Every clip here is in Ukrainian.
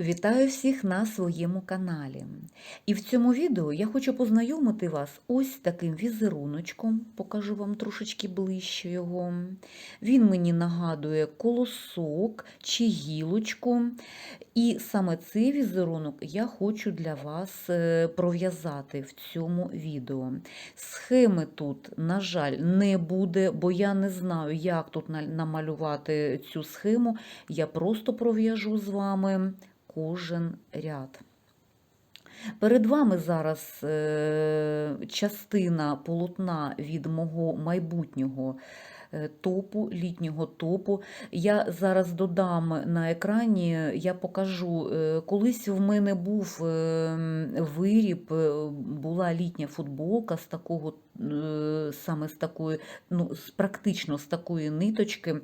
Вітаю всіх на своєму каналі. І в цьому відео я хочу познайомити вас ось таким візеруночком, покажу вам трошечки ближче його. Він мені нагадує колосок чи гілочку. І саме цей візерунок я хочу для вас е, пров'язати в цьому відео. Схеми тут, на жаль, не буде, бо я не знаю, як тут намалювати цю схему. Я просто пров'яжу з вами кожен ряд. Перед вами зараз е, частина полотна від мого майбутнього е, топу, літнього топу. Я зараз додам на екрані, я покажу, е, колись в мене був виріб, була літня футболка з такого, саме з такої, ну, практично з такої ниточки,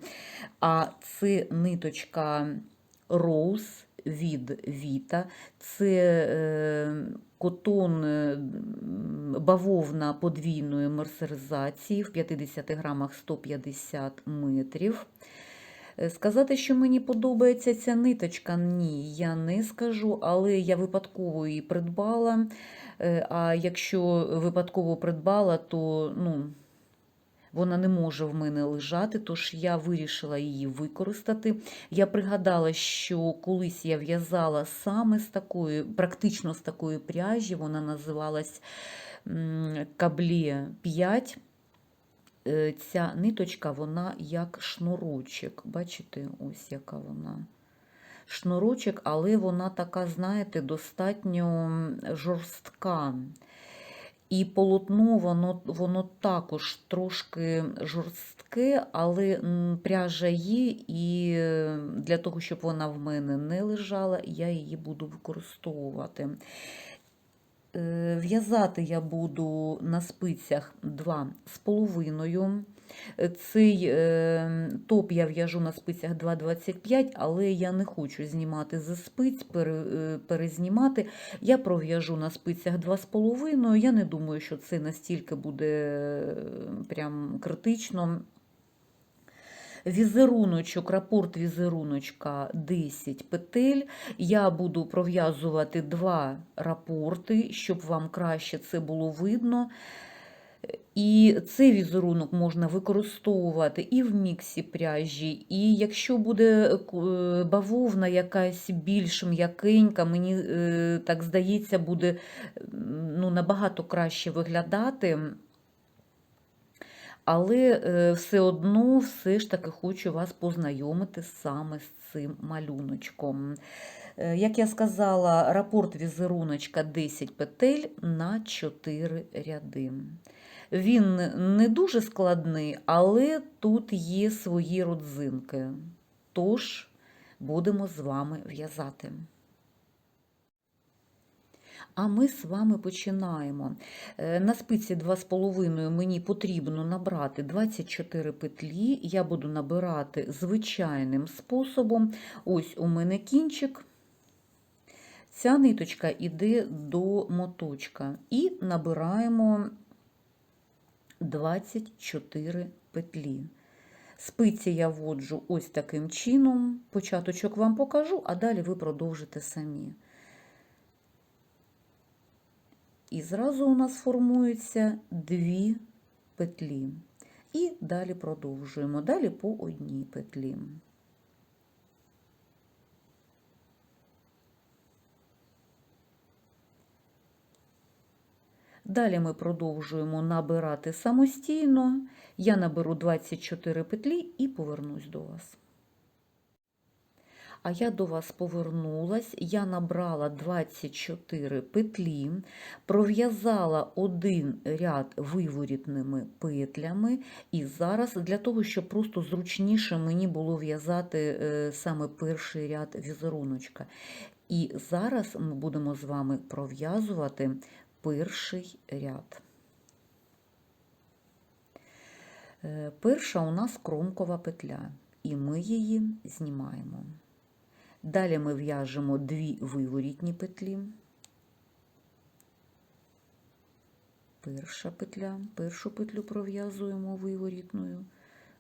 а це ниточка Rose від Віта. Це е, котон е, бавовна подвійної мерсеризації в 50 грамах 150 метрів. Е, Сказати, що мені подобається ця ниточка, ні, я не скажу, але я випадково її придбала. А якщо випадково придбала, то ну, вона не може в мене лежати, тож я вирішила її використати. Я пригадала, що колись я в'язала саме з такої, практично з такої пряжі, вона називалась Каблі 5. Е, Ця ниточка, вона як шнурочок. Бачите, ось яка вона. Шнурочок, але вона така, знаєте, достатньо жорстка. І полотно, воно, воно також трошки жорстке, але пряжа є, і для того, щоб вона в мене не лежала, я її буду використовувати. Е, В'язати я буду на спицях 2 з половиною. Е, Цей е, топ я в'яжу на спицях 2,25, але я не хочу знімати зі спиць, е, перезнімати. Я пров'яжу на спицях 2,5. Я не думаю, що це настільки буде е, прям критично. Візеруночок, рапорт візеруночка 10 петель. Я буду пров'язувати два рапорти, щоб вам краще це було видно. І цей візерунок можна використовувати і в міксі пряжі, і якщо буде е, бавовна якась більш м'якенька, мені е, так здається, буде ну, набагато краще виглядати. Але е, все одно все ж таки хочу вас познайомити саме з цим малюночком. Як я сказала, рапорт візеруночка 10 петель на 4 ряди. Він не дуже складний, але тут є свої родзинки. Тож будемо з вами в'язати. А ми з вами починаємо. Е, На спиці 2,5 мені потрібно набрати 24 петлі. Я буду набирати звичайним способом. Ось у мене кінчик. Ця ниточка йде до моточка. І набираємо 24 петлі. Спиці я вводжу ось таким чином. Початочок вам покажу, а далі ви продовжите самі. І зразу у нас формуються дві петлі. І далі продовжуємо. Далі по одній петлі. Далі ми продовжуємо набирати самостійно. Я наберу 24 петлі і повернусь до вас. А я до вас повернулась, я набрала 24 петлі, пров'язала один ряд виворітними петлями, і зараз для того, щоб просто зручніше мені було в'язати е, саме перший ряд візеруночка. І зараз ми будемо з вами пров'язувати перший ряд. Е, Перша у нас кромкова петля, і ми її знімаємо. Далі ми в'яжемо дві виворітні петлі. Перша петля, першу петлю пров'язуємо виворітною,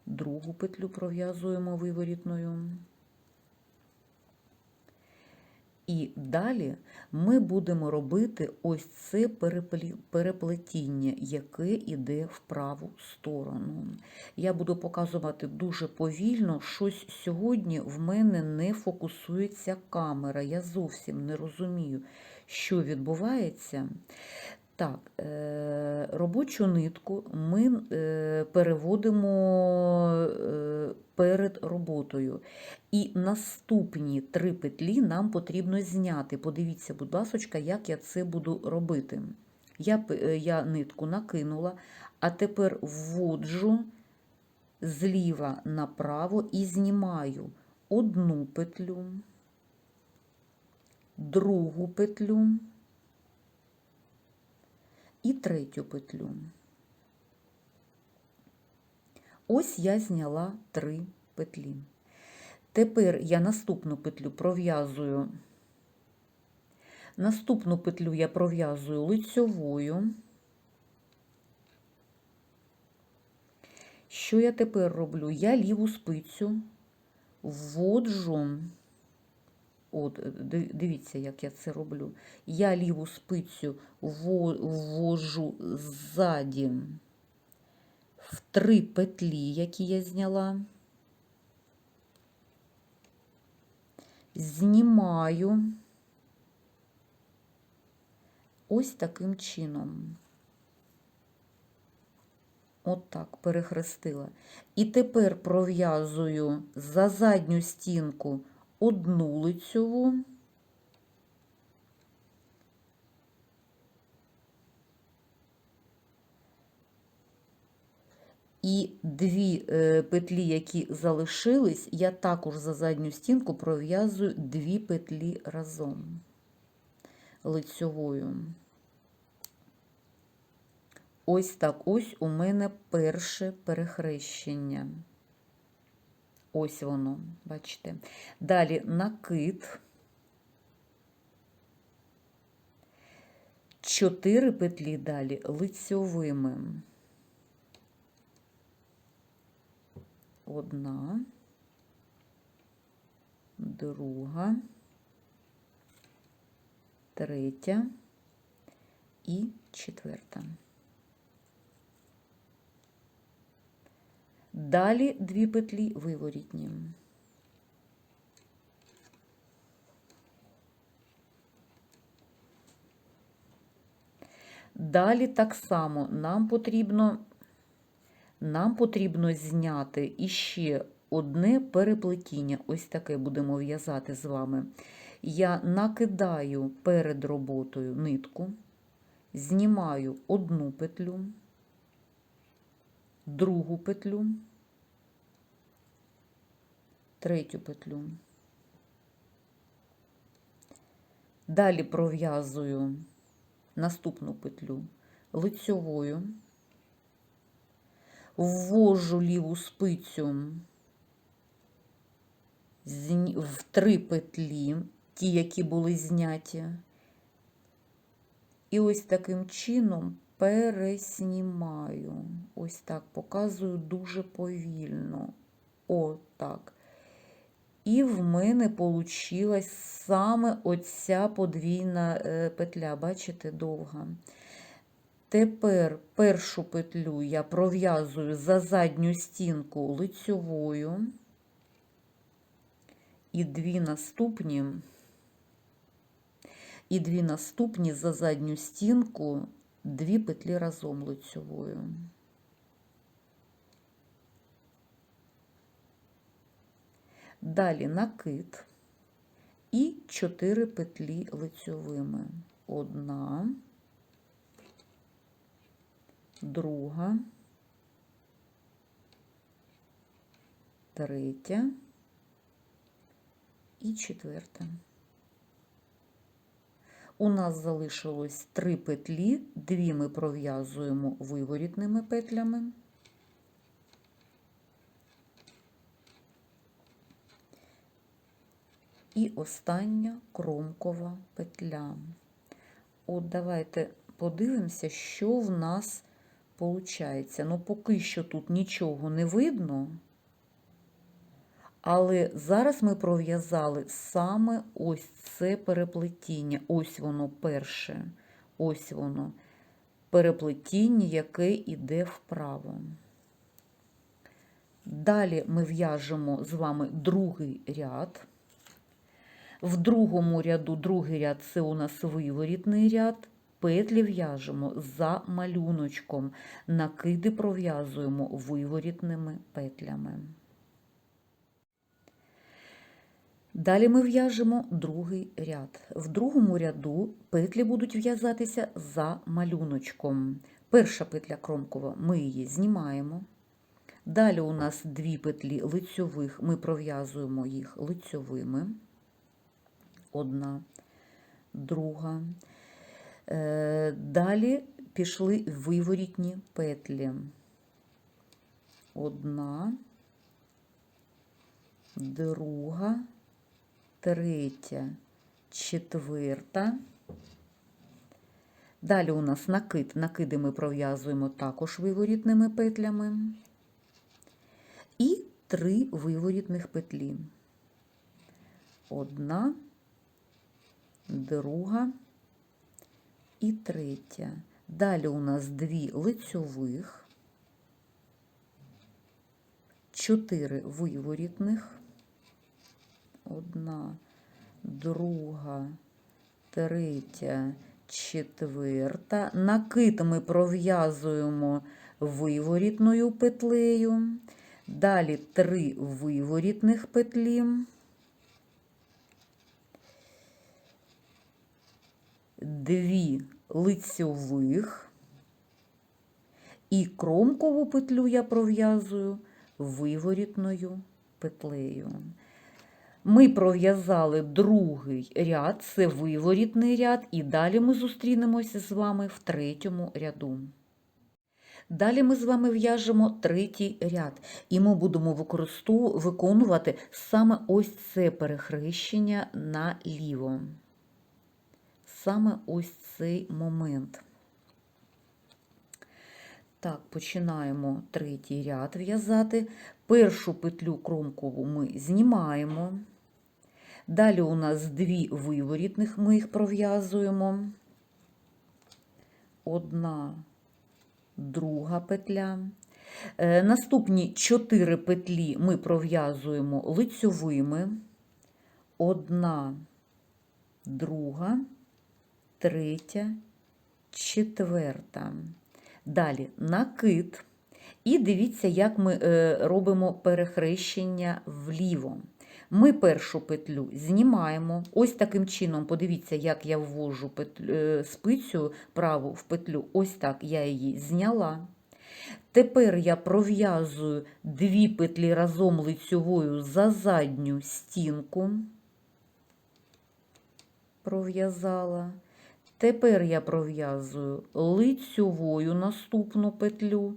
другу петлю пров'язуємо виворітною. І далі ми будемо робити ось це переплетіння, яке йде в праву сторону. Я буду показувати дуже повільно, щось сьогодні в мене не фокусується камера. Я зовсім не розумію, що відбувається. Так, е, робочу нитку ми е, переводимо е, перед роботою. І наступні три петлі нам потрібно зняти. Подивіться, будь ласка, як я це буду робити. Я, я нитку накинула, а тепер вводжу зліва направо і знімаю одну петлю, другу петлю і третю петлю. Ось я зняла три петлі. Тепер я наступну петлю пров'язую. Наступну петлю я пров'язую лицьовою. Що я тепер роблю? Я ліву спицю вводжу. От, дивіться, як я це роблю. Я ліву спицю вво- ввожу ззаді в три петлі, які я зняла. Знімаю ось таким чином. От так, перехрестила. І тепер пров'язую за задню стінку одну лицьову, і дві е, петлі, які залишились, я також за задню стінку пров'язую дві петлі разом лицьовою. Ось так, ось у мене перше перехрещення. Ось воно, бачите. Далі накид. Чотири петлі далі лицьовими. Одна, друга, третя і четверта. Далі дві петлі виворітні. Далі так само нам потрібно, нам потрібно зняти іще одне переплетіння. Ось таке будемо в'язати з вами. Я накидаю перед роботою нитку, знімаю одну петлю, другу петлю, третю петлю. Далі пров'язую наступну петлю лицьовою, ввожу ліву спицю в три петлі, ті, які були зняті, і ось таким чином переснімаю. Ось так показую дуже повільно. О, так. І в мене получилась саме оця подвійна е, петля, бачите, довга. Тепер першу петлю я пров'язую за задню стінку лицьовою, і дві наступні, і дві наступні за задню стінку, дві петлі разом лицьовою. Далі накид і 4 петлі лицьовими. Одна, друга, третя і четверта. У нас залишилось три петлі, дві ми пров'язуємо виворітними петлями. І остання кромкова петля. От давайте подивимося, що в нас виходить. Ну, поки що тут нічого не видно, Але зараз ми пров'язали саме ось це переплетіння. Ось воно перше. Ось воно переплетіння, яке йде вправо. Далі ми в'яжемо з вами другий ряд. В другому ряду другий ряд це у нас виворітний ряд. Петлі в'яжемо за малюночком. Накиди пров'язуємо виворітними петлями. Далі ми в'яжемо другий ряд. В другому ряду петлі будуть в'язатися за малюночком. Перша петля кромкова, ми її знімаємо. Далі у нас дві петлі лицьових, ми пров'язуємо їх лицьовими. Одна, друга. Е, Далі пішли виворітні петлі. Одна, друга, третя, четверта. Далі у нас накид. Накиди ми пров'язуємо також виворітними петлями. І три виворітних петлі. Одна, друга і третя. Далі у нас дві лицьових, чотири виворітних, одна, друга, третя, четверта. Накид ми пров'язуємо виворітною петлею. Далі три виворітних петлі. Дві лицьових і кромкову петлю я пров'язую виворітною петлею. Ми пров'язали другий ряд, це виворітний ряд, і далі ми зустрінемося з вами в третьому ряду. Далі ми з вами в'яжемо третій ряд, і ми будемо виконувати саме ось це перехрещення наліво. Саме ось цей момент. Так, починаємо третій ряд в'язати. Першу петлю кромкову ми знімаємо. Далі у нас дві виворітних, ми їх пров'язуємо. Одна, друга петля. Е, Наступні чотири петлі ми пров'язуємо лицьовими. Одна, друга, третя, четверта. Далі накид. І дивіться, як ми е, робимо перехрещення вліво. Ми першу петлю знімаємо. Ось таким чином, подивіться, як я ввожу петлю, е, спицю праву в петлю. Ось так я її зняла. Тепер я пров'язую дві петлі разом лицьовою за задню стінку. Пров'язала. Тепер я пров'язую лицьовою наступну петлю.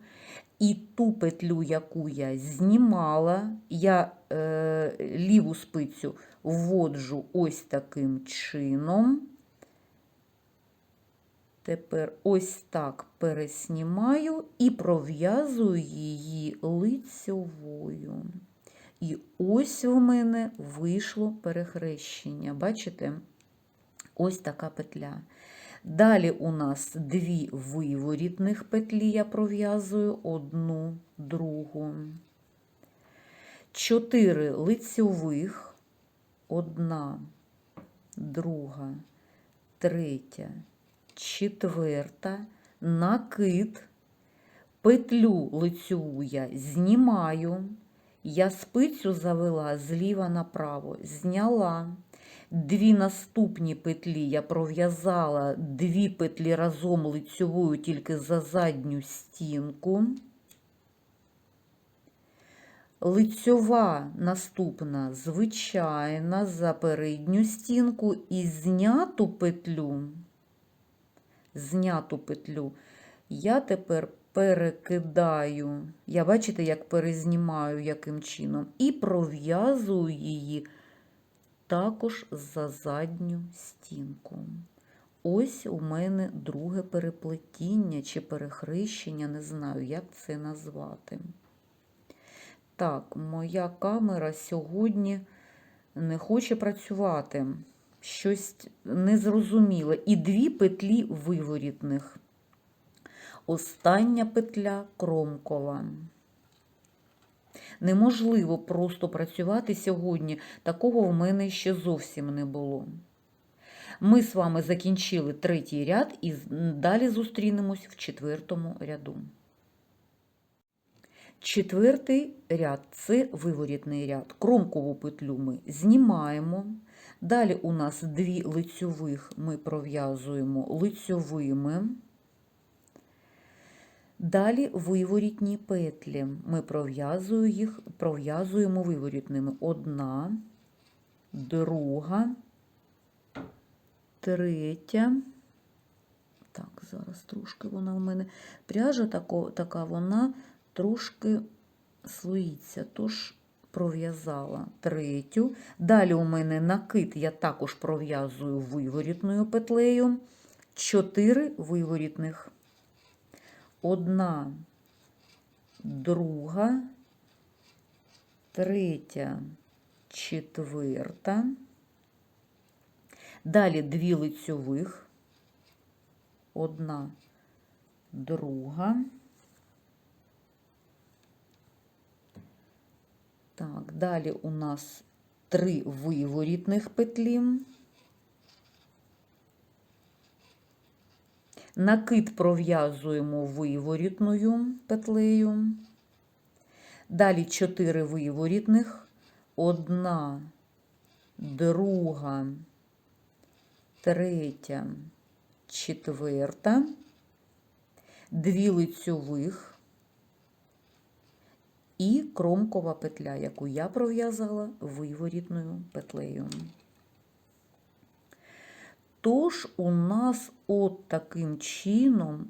І ту петлю, яку я знімала, я е, ліву спицю вводжу ось таким чином. Тепер ось так переснімаю і пров'язую її лицьовою. І ось у мене вийшло перехрещення. Бачите? Ось така петля. Далі у нас дві виворітних петлі я пров'язую одну, другу. Чотири лицьових, одна, друга, третя, четверта, накид, петлю лицьову я знімаю, я спицю завела зліва направо, зняла. Дві наступні петлі я пров'язала дві петлі разом лицьовою тільки за задню стінку. Лицьова наступна звичайна за передню стінку і зняту петлю, зняту петлю. Я тепер перекидаю, я бачите, як перезнімаю яким чином, і пров'язую її також за задню стінку. Ось у мене друге переплетіння чи перехрещення, не знаю, як це назвати. Так, моя камера сьогодні не хоче працювати. Щось незрозуміле. І дві петлі виворітних. Остання петля кромкова. Неможливо просто працювати сьогодні. Такого в мене ще зовсім не було. Ми з вами закінчили третій ряд і далі зустрінемось в четвертому ряду. Четвертий ряд це виворітний ряд. Кромкову петлю ми знімаємо. Далі у нас дві лицьових ми пров'язуємо лицьовими. Далі виворітні петлі. Ми пров'язуємо їх, пров'язуємо виворітними. Одна, друга, третя. Так, зараз трошки вона в мене пряжа тако, така, вона трошки слоїться, тож пров'язала третю. Далі у мене накид я також пров'язую виворітною петлею. Чотири виворітних. Одна, друга, третя, четверта. Далі дві лицьових. Одна, друга. Так, далі у нас три виворітних петлі. Накид пров'язуємо виворітною петлею. Далі чотири виворітних. Одна, друга, третя, четверта. Дві лицьових і кромкова петля, яку я пров'язала виворітною петлею. Тож у нас от таким чином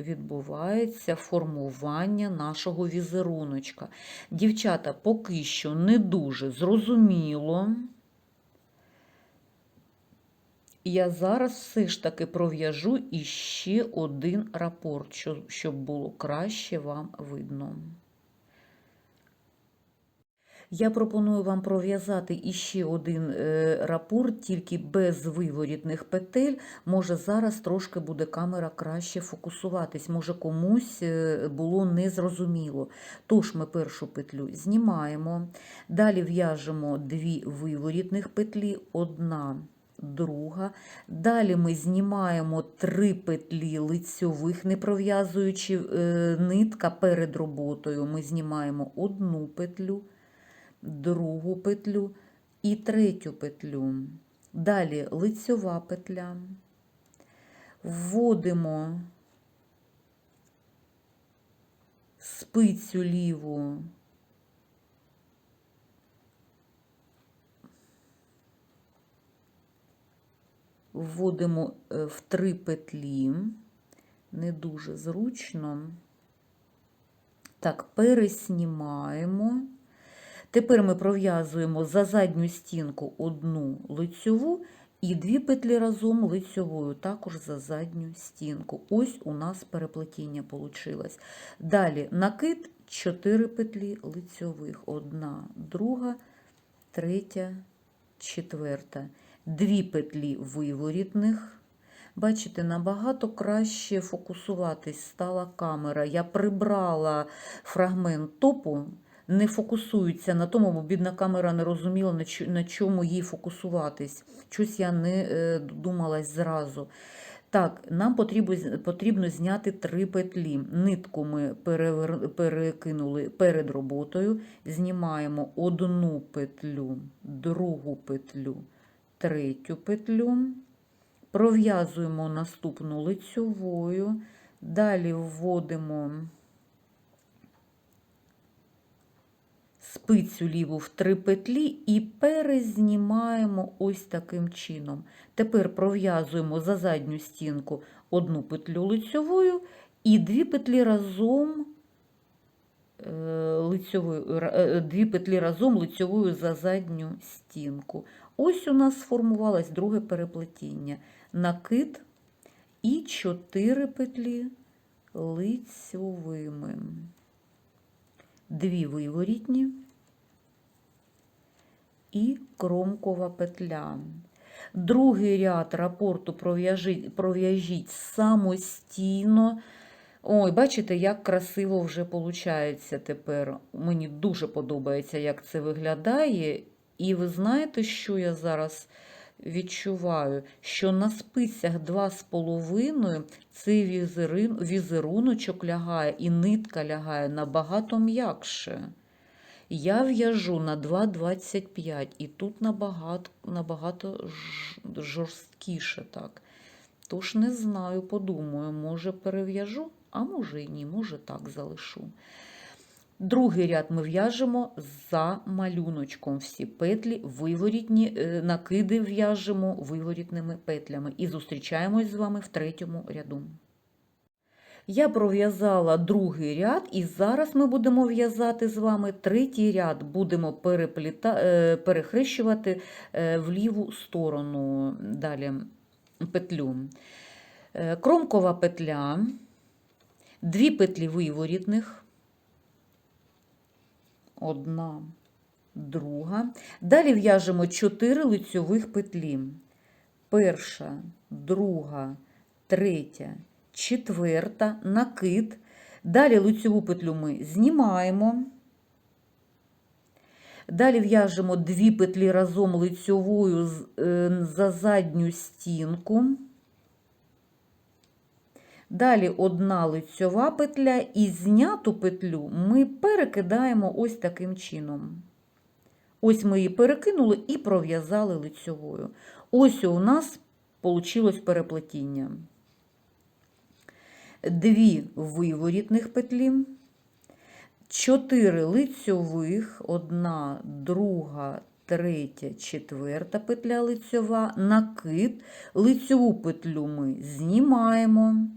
відбувається формування нашого візеруночка. Дівчата, поки що не дуже зрозуміло. Я зараз все ж таки пров'яжу іще один рапорт, щоб було краще вам видно. Я пропоную вам пров'язати іще один е, рапорт, тільки без виворітних петель. Може, зараз трошки буде камера краще фокусуватись, може комусь е, було незрозуміло. Тож ми першу петлю знімаємо, далі в'яжемо дві виворітних петлі, одна, друга. Далі ми знімаємо три петлі лицьових, не пров'язуючи е, нитка перед роботою. Ми знімаємо одну петлю другу петлю і третю петлю. Далі лицьова петля. Вводимо спицю ліву вводимо е, в три петлі, не дуже зручно. Так, переснімаємо. Тепер ми пров'язуємо за задню стінку одну лицьову і дві петлі разом лицьовою, також за задню стінку. Ось у нас переплетіння вийшло. Далі накид 4 петлі лицьових. Одна, друга, третя, четверта. Дві петлі виворітних. Бачите, набагато краще фокусуватись стала камера. Я прибрала фрагмент топу, не фокусується на тому, бо бідна камера не розуміла, на чому їй фокусуватись. Щось я не е, додумалась зразу. Так, нам потрібно, потрібно зняти три петлі. Нитку ми перекинули перед роботою, знімаємо одну петлю, другу петлю, третю петлю, пров'язуємо наступну лицьовою, далі вводимо спицю ліву в три петлі і перезнімаємо ось таким чином. Тепер пров'язуємо за задню стінку одну петлю лицьовою і дві петлі разом е, лицьовою, е, дві петлі разом лицьовою за задню стінку. Ось у нас сформувалось друге переплетіння. Накид і 4 петлі лицьовими. Дві виворітні і кромкова петля. Другий ряд рапорту пров'яжіть, пров'яжіть самостійно. Ой, бачите, як красиво вже виходить тепер. Мені дуже подобається, як це виглядає. І ви знаєте, що я зараз відчуваю? Що на спицях 2,5 цей візерин, візеруночок лягає і нитка лягає набагато м'якше. Я в'яжу на 2,25 і тут набагато, набагато жорсткіше так. Тож не знаю, подумаю, може перев'яжу, а може і ні, може так залишу. Другий ряд ми в'яжемо за малюночком. Всі петлі виворітні, е, накиди в'яжемо виворітними петлями. І зустрічаємось з вами в третьому ряду. Я пров'язала другий ряд, і зараз ми будемо в'язати з вами третій ряд. Будемо перепліта... е, перехрещувати е, в ліву сторону далі петлю. Кромкова петля, дві петлі виворітних, одна, друга. Далі в'яжемо 4 лицьових петлі. Перша, друга, третя, четверта, накид. Далі лицьову петлю ми знімаємо. Далі в'яжемо дві петлі разом лицьовою е, за задню стінку. Далі одна лицьова петля і зняту петлю ми перекидаємо ось таким чином. Ось ми її перекинули і пров'язали лицьовою. Ось у нас вийшло переплетіння. Дві виворітних петлі, чотири лицьових, одна, друга, третя, четверта петля лицьова, накид, лицьову петлю ми знімаємо.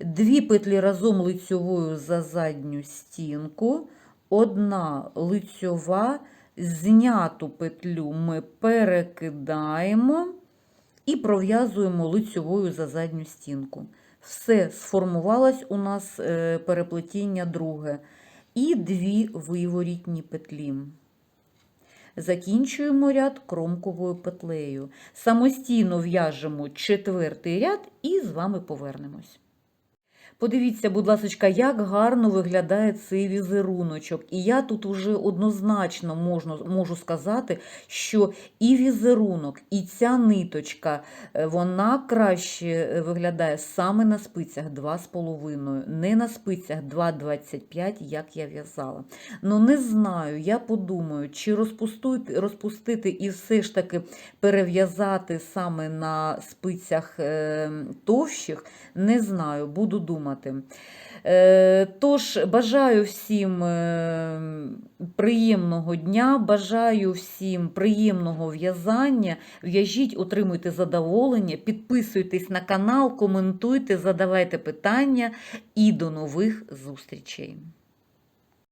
Дві петлі разом лицьовою за задню стінку, одна лицьова, зняту петлю ми перекидаємо і пров'язуємо лицьовою за задню стінку. Все, сформувалось у нас е, переплетіння друге. І дві виворітні петлі. Закінчуємо ряд кромковою петлею. Самостійно в'яжемо четвертий ряд і з вами повернемось. Подивіться, будь ласка, як гарно виглядає цей візеруночок. І я тут вже однозначно можу, можу сказати, що і візерунок, і ця ниточка, е, вона краще е, виглядає саме на спицях 2,5, не на спицях 2,25, як я в'язала. Ну, не знаю, я подумаю, чи розпустити, розпустити і все ж таки перев'язати саме на спицях е, товщих, не знаю, буду думати. Е, Тож, бажаю всім е, приємного дня, бажаю всім приємного в'язання. В'яжіть, отримуйте задоволення, підписуйтесь на канал, коментуйте, задавайте питання і до нових зустрічей.